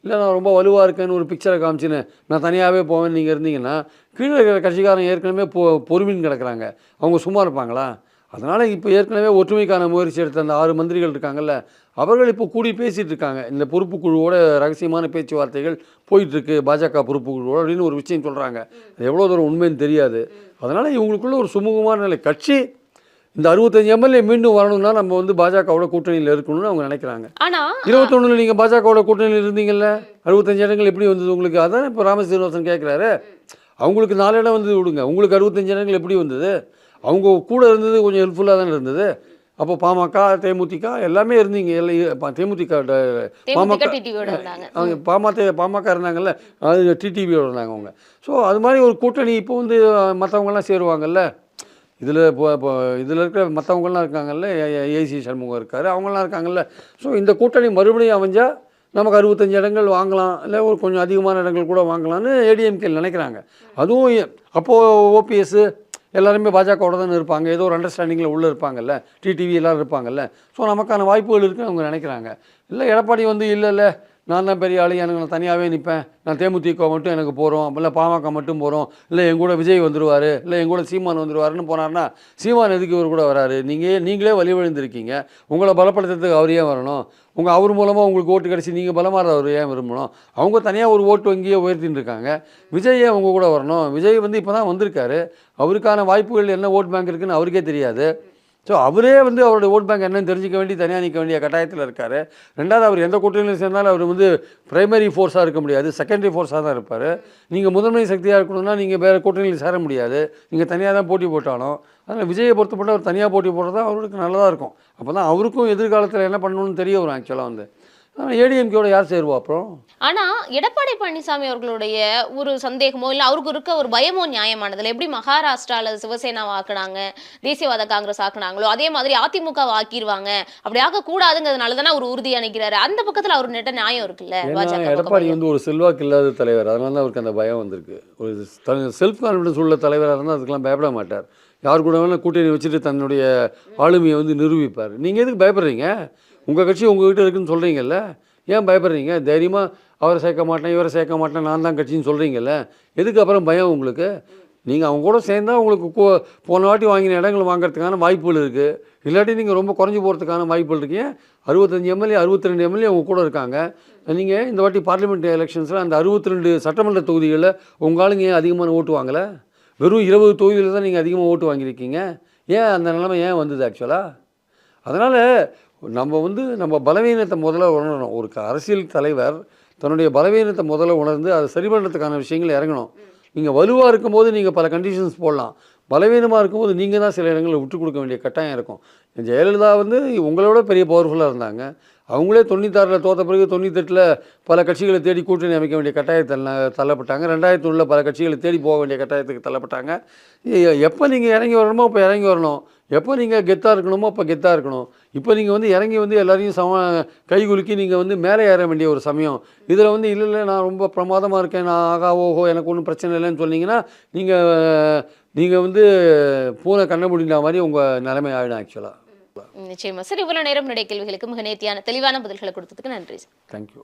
இல்லை நான் ரொம்ப வலுவாக இருக்கேன்னு ஒரு பிக்சரை காமிச்சின்னு நான் தனியாகவே போவேன் நீங்கள் இருந்தீங்கன்னா கீழே இருக்கிற கட்சிக்காரன் ஏற்கனவே பொ பொறுமின்னு கிடக்குறாங்க. அவங்க சும்மா இருப்பாங்களா? அதனால் இப்போ ஏற்கனவே ஒற்றுமைக்கான முயற்சி எடுத்த அந்த ஆறு மந்திரிகள் இருக்காங்கல்ல அவர்கள் இப்போ கூடி பேசிகிட்டு இருக்காங்க இந்த பொறுப்பு குழுவோட ரகசியமான பேச்சுவார்த்தைகள் போயிட்டுருக்கு. பாஜக பொறுப்பு குழுவோட அப்படின்னு ஒரு விஷயம் சொல்கிறாங்க அது எவ்வளோ தூரம் உண்மைன்னு தெரியாது. அதனால் இவங்களுக்குள்ள ஒரு சுமூகமான நிலை. கட்சி இந்த அறுபத்தஞ்சு எம்எல்ஏ மீண்டும் வரணும்னா நம்ம வந்து பாஜகவோட கூட்டணியில் இருக்கணும்னு அவங்க நினைக்கிறாங்க. ஆனா இருபத்தொன்னுல நீங்கள் பாஜகவோட கூட்டணியில் இருந்தீங்கல்ல? அறுபத்தஞ்சு இடங்கள் எப்படி வந்தது உங்களுக்கு? அதான் இப்போ ராம சீனிவாசன் கேட்குறாரு அவங்களுக்கு நாலு இடம் வந்து விடுங்க. உங்களுக்கு அறுபத்தஞ்சு இடங்கள் எப்படி வந்தது? அவங்க கூட இருந்தது கொஞ்சம் ஹெல்ப்ஃபுல்லாக தானே இருந்தது. அப்போ பாமக தேமுதிக எல்லாமே இருந்தீங்க. எல்லாம் தேமுதிக அவங்க பாமக பாமக இருந்தாங்கல்ல அது டிடிவியோட இருந்தாங்க அவங்க. ஸோ அது மாதிரி ஒரு கூட்டணி இப்போ வந்து மற்றவங்கெல்லாம் சேருவாங்கல்ல. இதில் இப்போ இப்போ இதில் இருக்கிற மற்றவங்கலாம் இருக்காங்கல்ல ஏசி சண்முகம் இருக்கார் அவங்களாம் இருக்காங்கல்ல. ஸோ இந்த கூட்டணி மறுபடியும் அமைஞ்சா நமக்கு அறுபத்தஞ்சு இடங்கள் வாங்கலாம் இல்லை ஒரு கொஞ்சம் அதிகமான இடங்கள் கூட வாங்கலாம்னு ஏடிஎம்கே நினைக்கிறாங்க. அதுவும் அப்போது ஓபிஎஸ் எல்லாருமே பாஜகவோட தானே இருப்பாங்க. ஏதோ ஒரு அண்டர்ஸ்டாண்டிங்கில் உள்ளே இருப்பாங்கல்ல. டிடிவி எல்லோரும் இருப்பாங்கல்ல. ஸோ நமக்கான வாய்ப்புகள் இருக்குன்னு அவங்க நினைக்கிறாங்க. இல்லை எடப்பாடி வந்து இல்லை இல்லை நான் தான் பெரிய ஆளு. எனக்கு நான் தனியாகவே நிற்பேன் நான் தேமுதிக மட்டும் எனக்கு போகிறோம் இல்லை பாமக மட்டும் போகிறோம் இல்லை என் கூட விஜய் வந்துடுவார் இல்லை என் கூட சீமான் வந்துருவாருன்னு போனார்னா சீமான் எதுக்கு இவர் கூட வராரு? நீங்கள் நீங்களே வழிவழிந்திருக்கீங்க உங்களை பலப்படுத்துறதுக்கு அவரையே வரணும்? உங்கள் அவர் மூலமாக உங்களுக்கு ஓட்டு கிடச்சி நீங்கள் பலமாக அவர் ஏன் விரும்பணும்? அவங்க தனியாக ஒரு ஓட்டு வங்கியை உயர்த்தின்னு இருக்காங்க. விஜய் அவங்க கூட வரணும்? விஜய் வந்து இப்போ தான் வந்திருக்காரு. அவருக்கான வாய்ப்புகள் என்ன ஓட் பேங்க் இருக்குன்னு அவருக்கே தெரியாது. ஸோ அவரே வந்து அவருடைய ஓட் பேங்க் என்னன்னு தெரிஞ்சுக்க வேண்டி தனியாக நிற்க வேண்டிய கட்டாயத்தில் இருக்கார். ரெண்டாவது அவர் எந்த கூட்டணியில் சேர்ந்தாலும் அவர் வந்து பிரைமரி ஃபோர்ஸாக இருக்க முடியாது. செகண்டரி ஃபோர்ஸாக தான் இருப்பார். நீங்கள் முதன்மை சக்தியாக இருக்கணும்னா நீங்கள் வேறு கூட்டணியில் சேர முடியாது. நீங்கள் தனியாக தான் போட்டி போட்டாலும் அதனால் விஜயை பொறுத்தப்பட்ட அவர் தனியாக போட்டி போடுறது அவருக்கு நல்லதாக இருக்கும். அப்போ தான் அவருக்கும் எதிர்காலத்தில் என்ன பண்ணணும்னு தெரிய வரும் ஆக்சுவலாக வந்து. ஏடிஎம்கேயோட யார் சேருவா அப்புறம் ஆனா எடப்பாடி பழனிசாமி அவர்களுடைய ஒரு சந்தேகமோ இல்ல அவருக்கு இருக்க ஒரு பயமோ நியாயமானதுல எப்படி மகாராஷ்டிரால சிவசேனாவை ஆக்குனாங்க தேசியவாத காங்கிரஸ் ஆக்குனாங்களோ அதே மாதிரி அதிமுக ஆக்கிடுவாங்க அப்படி ஆக்க கூடாதுங்கிறதுனால தானே அவர் உறுதி அணிக்கிறாரு அந்த பக்கத்துல அவர் நெட்ட நியாயம் இருக்குல்ல? எடப்பாடி. வந்து ஒரு செல்வாக்கு இல்லாத தலைவர். அதனால தான் அவருக்கு அந்த பயம் வந்திருக்கு. ஒரு செல்ஃப் கான்ஃபிடன்ஸ் உள்ள தலைவராக இருந்தால் அதுக்கெல்லாம் பயப்பட மாட்டார். யார் கூட வேணாலும் கூட்டணி வச்சுட்டு தன்னுடைய ஆளுமையை வந்து நிரூபிப்பார். நீங்கள் எதுக்கு பயப்படுறீங்க? உங்கள் கட்சி உங்ககிட்ட இருக்குன்னு சொல்கிறீங்கல்ல ஏன் பயப்படுறீங்க? தைரியமாக அவரை சேர்க்க மாட்டேன் இவரை சேர்க்க மாட்டேன் நான் தான் கட்சின்னு சொல்கிறீங்கல்ல எதுக்கு அப்புறம் பயம் உங்களுக்கு? நீங்கள் அவங்க கூட சேர்ந்தா உங்களுக்கு கோ- போன வாட்டி வாங்கின இடங்கள் வாங்குறதுக்கான வாய்ப்புகள் இருக்குது இல்லாட்டி நீங்கள் ரொம்ப குறைஞ்சி போகிறதுக்கான வாய்ப்புகள் இருக்கீங்க அறுபத்தஞ்சி அறுபத்தஞ்சு எம்எல்ஏ அறுபத்தி ரெண்டு எம்எல்ஏ அவங்க கூட இருக்காங்க. நீங்கள் இந்த வாட்டி பார்லிமெண்ட் எலெக்ஷன்ஸில் அந்த அறுபத்தி ரெண்டு சட்டமன்ற தொகுதிகளில் உங்கள் ஆளுங்க ஏன் அதிகமான ஓட்டு வாங்கலை? வெறும் இருபது தொகுதியில் தான் நீங்கள் அதிகமாக ஓட்டு வாங்கியிருக்கீங்க. ஏன் அந்த நிலைமை ஏன் வந்தது ஆக்சுவலாக அதனால் நம்ம வந்து நம்ம பலவீனத்தை முதல்ல உணரணும். ஒரு அரசியல் தலைவர் தன்னுடைய பலவீனத்தை முதல்ல உணர்ந்து அதை சரி பண்ணுறதுக்கான விஷயங்கள் இறங்கணும். நீங்கள் வலுவாக இருக்கும்போது நீங்கள் பல கண்டிஷன்ஸ் போடலாம். பலவீனமாக இருக்கும்போது நீங்கள் தான் சில இடங்களில் விட்டு கொடுக்க வேண்டிய கட்டாயம் இருக்கும். ஜெயலலிதா வந்து உங்களோட பெரிய பவர்ஃபுல்லாக இருந்தாங்க. அவங்களே தொண்ணூத்தாறில் தோற்ற பிறகு தொண்ணூத்தெட்டில் பல கட்சிகளை தேடி கூட்டணி அமைக்க வேண்டிய கட்டாயத்தில் தள்ளப்பட்டாங்க. ரெண்டாயிரத்தி ஒன்றில் பல கட்சிகளை தேடி போக வேண்டிய கட்டாயத்துக்கு தள்ளப்பட்டாங்க. எப்போ நீங்கள் இறங்கி வரணுமோ அப்போ இறங்கி வரணும். எப்போ நீங்கள் கெத்தாக இருக்கணுமோ அப்போ கெத்தாக இருக்கணும். இப்போ நீங்கள் வந்து இறங்கி வந்து எல்லாரையும் சம கைகுலுக்கி நீங்கள் வந்து மேலே ஏற வேண்டிய ஒரு சமயம். இதில் வந்து இல்லை இல்லை நான் ரொம்ப பிரமாதமாக இருக்கேன் நான் ஆகா ஓஹோ எனக்கு ஒன்றும் பிரச்சனை இல்லைன்னு சொன்னீங்கன்னா நீங்கள் நீங்கள் வந்து பூனை கண்ண முடிந்த மாதிரி உங்கள் நிலைமை ஆகிடும் ஆக்சுவலாக நிச்சயமா. சரி இவ்வளவு நேரம் நிறைய கேள்விகளுக்கு மிக நேர்த்தியான தெளிவான பதில்களை கொடுத்ததுக்கு நன்றி தேங்க்யூ